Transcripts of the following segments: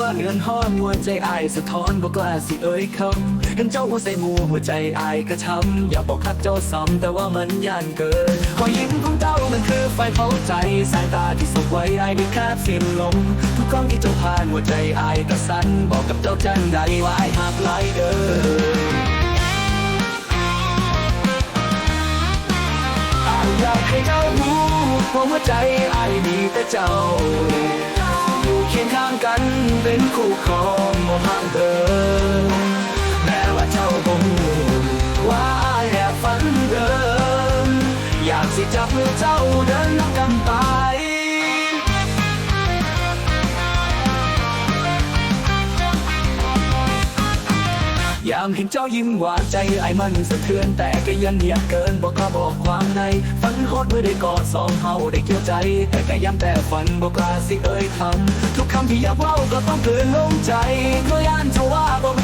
ว่าเงินห้อนหัวใจอายสะท้อนบอกกล้าสิเอ่ยคำเห็นเจ้าหัวใส่หมูหัวใจอายกระช้ำอย่าบอกคักเจ้าซ้ำแต่ว่ามันย่านเกินรอยยิ้มของเจ้ามันคือไฟเผาใจ สายตาที่สบไว้อายได้แค่สิ้นลมทุกครั้งที่เจ้าผ่านหัวใจอายก็สั่นบอกกับเจ้าจังใดว่าอายหักหลเด้ออยากให้เจ้ารู้ว่าหัวใจไอ้ายมีแต่เจ้า สิจับมือเจ้าเดินนำกันไปยามเห็นเจ้ายิ้มหวานใจไอ้มันสะเทือนแต่ก็ยันเนียบเกินบอกกล้าบอกความในฝันโคตรเมื่อได้กอดสองเฮาได้เกี่ยวใจ แต่ก็ย้ำแต่ฝันบอกกล้าสิเอ่ยคำทุกคำที่อยากเล่าก็ต้องเกลืนลงใจก็ย่านเธอว่าบอก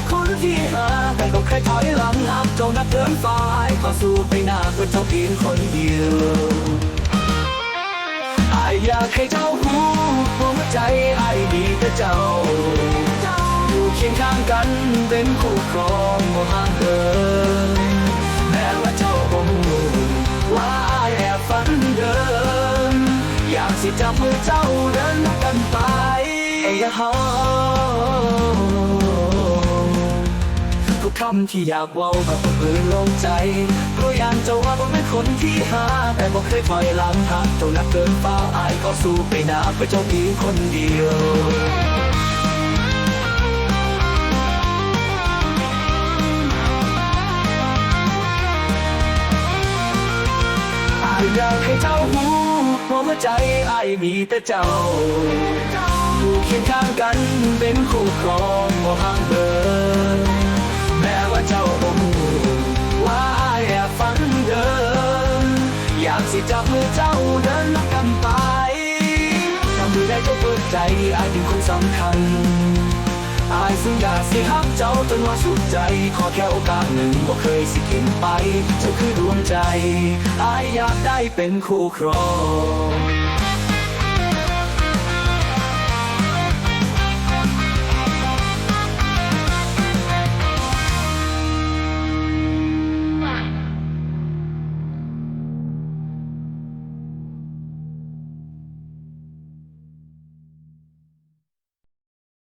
หาแต่ก็เคยถอยหลังอับเจ้านักเดินฝ่ายขอสู้ไปหน้าเพื่อเจ้าเพียงคนเดียวไออยากให้เจ้ารู้ว่าหัวใจอายมีแต่เจ้าอยู่เคียงข้างกันเป็นคู่ครองบ่ห่างเหินแม้ว่าเจ้าคงรู้ว่าอแอบฝันเดินอยากสิจับมือเจ้าเดินกันไปไอ้ฮาทุ กคำที่อยากเว้ากับปืนลงใจเพราะอยากจะว่าผมเป็นคนที่หา แต่บอกเคยถอยหลังทางเจ้านักเดินฟ้าอายก็สู้ไปหน้าเพื่อเจ้าเพียงคนเดียวอายอยากให้เจ้ารู้ว่าหัวใจอายมีแต่เจ้าอยู่เคียงข้างกันเป็นคู่ครองบ่ห่างเดิน สิจับมือเจ้าเดินนำกันไปทำมือได้เจ้าเปิดใจอายเป็นคนสำคัญอายสัญญาสิฮักเจ้าจนว่าสุดใจ ขอแค่โอกาสหนึ่งบ่เคยสิกินไปเจ้าคือดวงใจอายอยากได้เป็นคู่ครอง